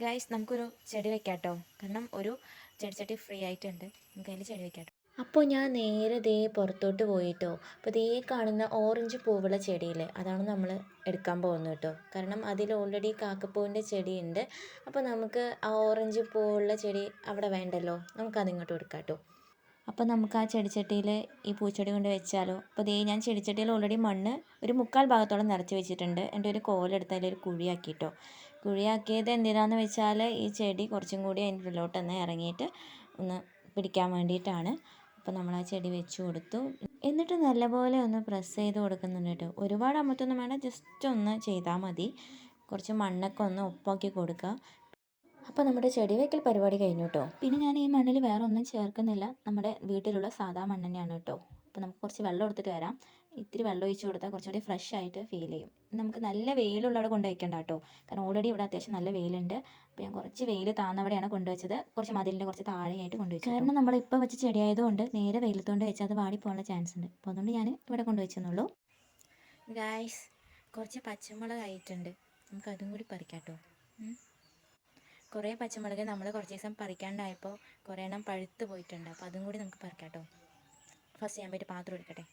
Guys നമുക്കൊരു ചെടി വെക്കാട്ടോ. കാരണം ഒരു ചെടിച്ചട്ടി ഫ്രീ ആയിട്ടുണ്ട്. നമുക്ക് അതിൽ ചെടി വെക്കാട്ടോ. അപ്പോൾ ഞാൻ നേരെ ദേ പുറത്തോട്ട് പോയിട്ടോ. അപ്പോൾ ദേ കാണുന്ന ഓറഞ്ച് പൂവുള്ള ചെടിയില്ലേ അതാണ് നമ്മൾ എടുക്കാൻ പോകുന്നത് കേട്ടോ. കാരണം അതിൽ ഓൾറെഡി കാക്കപ്പൂവിന്റെ ചെടിയുണ്ട്. അപ്പോൾ നമുക്ക് ആ ഓറഞ്ച് പൂവുള്ള ചെടി അവിടെ വേണ്ടല്ലോ. നമുക്ക് അതിങ്ങോട്ട് എടുക്കാം കേട്ടോ അപ്പോൾ നമുക്ക് ആ ചെടിച്ചട്ടിയിൽ ഈ പൂച്ചെടി കൊണ്ട് വെച്ചാലോ. അപ്പോൾ ദേ ഞാൻ ചെടിച്ചട്ടിയിൽ ഓൾറെഡി മണ്ണ് ഒരു മുക്കാൽ ഭാഗത്തോളം നിറച്ച് വെച്ചിട്ടുണ്ട്. എന്റെ ഒരു കോലെടുത്ത് അതിലൊരു കുഴിയാക്കിയിട്ടോ കുഴിയാക്കിയത് എന്തിനാന്ന് വെച്ചാൽ ഈ ചെടി കുറച്ചും കൂടി അതിന്റെ ഉള്ളിലോട്ട് ഒന്ന് ഇറങ്ങിയിട്ട് ഒന്ന് പിടിക്കാൻ വേണ്ടിയിട്ടാണ്. അപ്പോൾ നമ്മൾ ആ ചെടി വെച്ച് കൊടുത്തു. എന്നിട്ട് നല്ലപോലെ ഒന്ന് പ്രസ് ചെയ്ത് കൊടുക്കുന്നുണ്ട് കേട്ടോ. ഒരുപാട് അമ്മത്തൊന്നും വേണ്ട ജസ്റ്റ് ഒന്ന് ചെയ്താൽ മതി. കുറച്ച് മണ്ണൊക്കെ ഒന്ന് ഉപ്പാക്കി കൊടുക്കുക. അപ്പോൾ നമ്മുടെ ചെടി വെക്കൽ പരിപാടി കഴിഞ്ഞു കേട്ടോ പിന്നെ ഞാൻ ഈ മണ്ണിൽ വേറെ ഒന്നും ചേർക്കുന്നില്ല. നമ്മുടെ വീട്ടിലുള്ള സാധാ മണ്ണ് തന്നെയാണ് കേട്ടോ. അപ്പോൾ നമുക്ക് കുറച്ച് വെള്ളം എടുത്തിട്ട് വരാം. ഇത്തിരി വെള്ളം ഒഴിച്ച് കൊടുത്താൽ കുറച്ചുകൂടി ഫ്രഷ് ആയിട്ട് ഫീൽ ചെയ്യും. നമുക്ക് നല്ല വെയിലുള്ളവിടെ കൊണ്ട് വയ്ക്കണ്ട കേട്ടോ. കാരണം ഓൾറെഡി ഇവിടെ അത്യാവശ്യം നല്ല വെയിലുണ്ട്. അപ്പോൾ ഞാൻ കുറച്ച് വെയിൽ താന്നവിടെയാണ് കൊണ്ടുവച്ചത് കുറച്ച് മതിലിന്റെ കുറച്ച് താഴെയായിട്ട് കൊണ്ടുവച്ചു കാരണം നമ്മൾ ഇപ്പോൾ വെച്ച ചെടിയായതുകൊണ്ട് നേരെ വെയിലത്തോണ്ട് വെച്ചാൽ അത് വാടിപ്പോകാനുള്ള ചാൻസ് ഉണ്ട്. അപ്പോൾ അതുകൊണ്ട് ഞാൻ ഇവിടെ കൊണ്ടുവച്ചെന്നുള്ളൂ ഗായ്സ് കുറച്ച് പച്ചമുളക് ആയിട്ടുണ്ട്. നമുക്ക് അതും കൂടി പറിക്കാം കേട്ടോ. കുറേ പച്ചമുളക് നമ്മൾ കുറച്ച് ദിവസം പറിക്കാണ്ടായപ്പോൾ കുറേ എണ്ണം പഴുത്ത് പോയിട്ടുണ്ട്. അപ്പോൾ അതും കൂടി നമുക്ക് പറിക്കാം കേട്ടോ ഫസ്റ്റ് ഞാൻ പോയിട്ട് പാത്രം എടുക്കട്ടെ.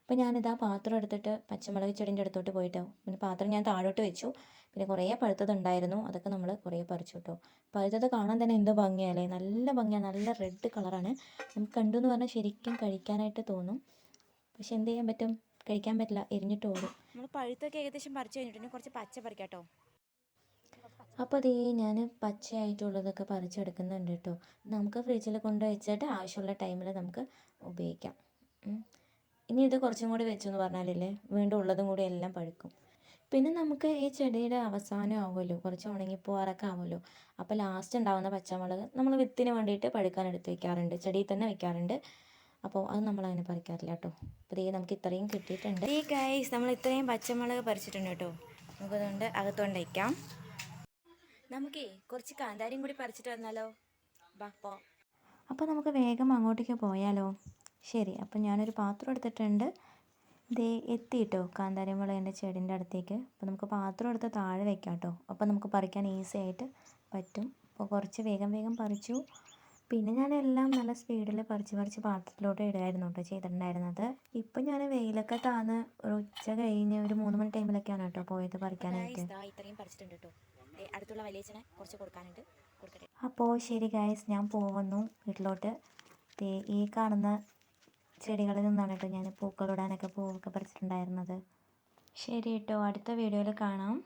അപ്പോൾ ഞാനിതാ പാത്രം എടുത്തിട്ട് പച്ചമുളക് ചെടീന്റെ അടുത്തോട്ട് പോയിട്ടോ പിന്നെ പാത്രം ഞാൻ താഴോട്ട് വെച്ചു. പിന്നെ കുറേ പഴുത്തതുണ്ടായിരുന്നു. അതൊക്കെ നമ്മൾ കുറേ പറിച്ചു കേട്ടോ പഴുത്തത് കാണാൻ തന്നെ എന്തോ ഭംഗിയല്ലേ? നല്ല ഭംഗിയാണ് നല്ല റെഡ് കളറാണ്. നമുക്ക് കണ്ടു എന്ന് പറഞ്ഞാൽ ശരിക്കും കഴിക്കാനായിട്ട് തോന്നും. പക്ഷെ എന്ത് ചെയ്യാൻ പറ്റും? കഴിക്കാൻ പറ്റില്ല. എരിഞ്ഞിട്ട് ഓടും. നമ്മൾ പഴുത്തൊക്കെ ഏകദേശം പറിച്ചു കഴിഞ്ഞിട്ടുണ്ടെങ്കിൽ കുറച്ച് പച്ച പറിക്കാം കേട്ടോ അപ്പോൾ അതേ ഞാൻ പച്ചയായിട്ടുള്ളതൊക്കെ പറിച്ചെടുക്കുന്നുണ്ട് കേട്ടോ നമുക്ക് ഫ്രിഡ്ജിൽ കൊണ്ട് വെച്ചിട്ട് ആവശ്യമുള്ള ടൈമിൽ നമുക്ക് ഉപയോഗിക്കാം. ഇനി ഇത് കുറച്ചും കൂടി വെച്ചെന്ന് പറഞ്ഞാലില്ലേ വീണ്ടും ഉള്ളതും കൂടി എല്ലാം പഴുക്കും. പിന്നെ നമുക്ക് ഈ ചെടിയുടെ അവസാനം ആവുമല്ലോ കുറച്ച് ഉണങ്ങിപ്പോവാറൊക്കെ ആവുമല്ലോ. അപ്പോൾ ലാസ്റ്റ് ഉണ്ടാവുന്ന പച്ചമുളക് നമ്മൾ വിത്തിന് വേണ്ടിയിട്ട് പഴുക്കാൻ എടുത്ത് വെക്കാറുണ്ട് ചെടിയിൽ തന്നെ വെക്കാറുണ്ട്. അപ്പോൾ അത് നമ്മൾ അങ്ങനെ പറിക്കാറില്ല കേട്ടോ അപ്പോൾ ഈ നമുക്ക് ഇത്രയും കിട്ടിയിട്ടുണ്ട്. ഈ കൈസ് നമ്മൾ ഇത്രയും പച്ചമുളക് പറിച്ചിട്ടുണ്ട് കേട്ടോ നമുക്കതുകൊണ്ട് അകത്തോണ്ട് വയ്ക്കാം നമുക്കേ കുറച്ച് കാന്താരിയും കൂടി പറിച്ചിട്ട് വന്നാലോ? വാ പോ. അപ്പോൾ നമുക്ക് വേഗം അങ്ങോട്ടേക്ക് പോയാലോ? ശരി അപ്പോൾ ഞാനൊരു പാത്രം എടുത്തിട്ടുണ്ട്. ദേ എത്തിയിട്ടോ കാന്താരി മുളകിന്റെ ചെടിന്റെ അടുത്തേക്ക്. അപ്പോൾ നമുക്ക് പാത്രം എടുത്ത് താഴെ വെക്കാം കേട്ടോ. അപ്പോൾ നമുക്ക് പറിക്കാൻ ഈസി ആയിട്ട് പറ്റും. അപ്പോൾ കുറച്ച് വേഗം വേഗം പറിച്ചു. പിന്നെ ഞാൻ എല്ലാം നല്ല സ്പീഡിൽ പറിച്ച് പറിച്ച് പാത്രത്തിലോട്ട് ഇടുമായിരുന്നു കേട്ടോ ചെയ്തിട്ടുണ്ടായിരുന്നത്. ഇപ്പം ഞാൻ വെയിലൊക്കെ താന്ന് ഒരു ഉച്ച കഴിഞ്ഞ് ഒരു മൂന്ന് മണി ടൈമിലൊക്കെയാണ് കേട്ടോ പോയത് പറിക്കാനായിട്ട്. ഇത്രയും പറിച്ചിട്ടുണ്ട് കേട്ടോ. അടുത്തുള്ള വലിയച്ഛനെ കുറച്ച് കൊടുക്കാനുണ്ട്. കൊടുക്കട്ടെ അപ്പോൾ ശരി ഗായസ് ഞാൻ പോകുന്നു വീട്ടിലോട്ട്. ഈ കാണുന്ന ചെടികളിൽ നിന്നാണ് കേട്ടോ ഞാൻ പൂക്കളിടാനൊക്കെ പൂവൊക്കെ പറിച്ചിട്ടുണ്ടായിരുന്നത്. ശരി കേട്ടോ അടുത്ത വീഡിയോയിൽ കാണാം.